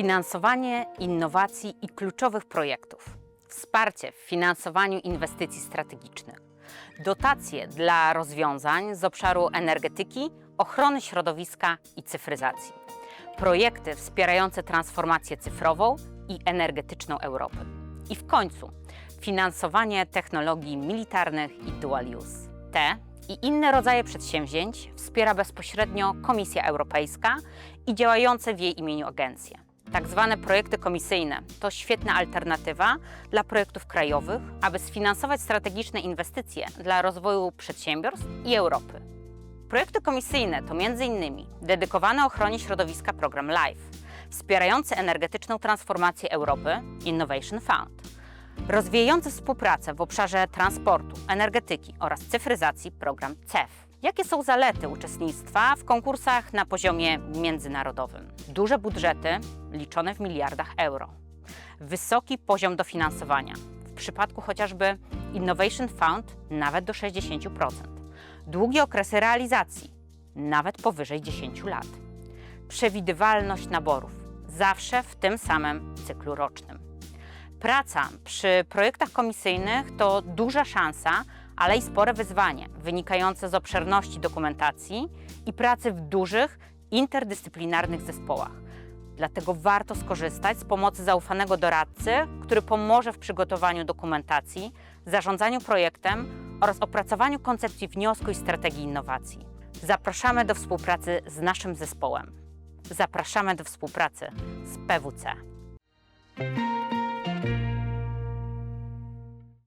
Finansowanie innowacji i kluczowych projektów. Wsparcie w finansowaniu inwestycji strategicznych. Dotacje dla rozwiązań z obszaru energetyki, ochrony środowiska i cyfryzacji. Projekty wspierające transformację cyfrową i energetyczną Europy. I w końcu finansowanie technologii militarnych i dual use. Te i inne rodzaje przedsięwzięć wspiera bezpośrednio Komisja Europejska i działające w jej imieniu agencje. Tak zwane projekty komisyjne to świetna alternatywa dla projektów krajowych, aby sfinansować strategiczne inwestycje dla rozwoju przedsiębiorstw i Europy. Projekty komisyjne to m.in. dedykowany ochronie środowiska program LIFE, wspierający energetyczną transformację Europy Innovation Fund, rozwijający współpracę w obszarze transportu, energetyki oraz cyfryzacji program CEF. Jakie są zalety uczestnictwa w konkursach na poziomie międzynarodowym? Duże budżety liczone w miliardach euro. Wysoki poziom dofinansowania. W przypadku chociażby Innovation Fund nawet do 60%. Długie okresy realizacji, nawet powyżej 10 lat. Przewidywalność naborów, zawsze w tym samym cyklu rocznym. Praca przy projektach komisyjnych to duża szansa, ale i spore wyzwanie, wynikające z obszerności dokumentacji i pracy w dużych, interdyscyplinarnych zespołach. Dlatego warto skorzystać z pomocy zaufanego doradcy, który pomoże w przygotowaniu dokumentacji, zarządzaniu projektem oraz opracowaniu koncepcji wniosku i strategii innowacji. Zapraszamy do współpracy z naszym zespołem. Zapraszamy do współpracy z PWC.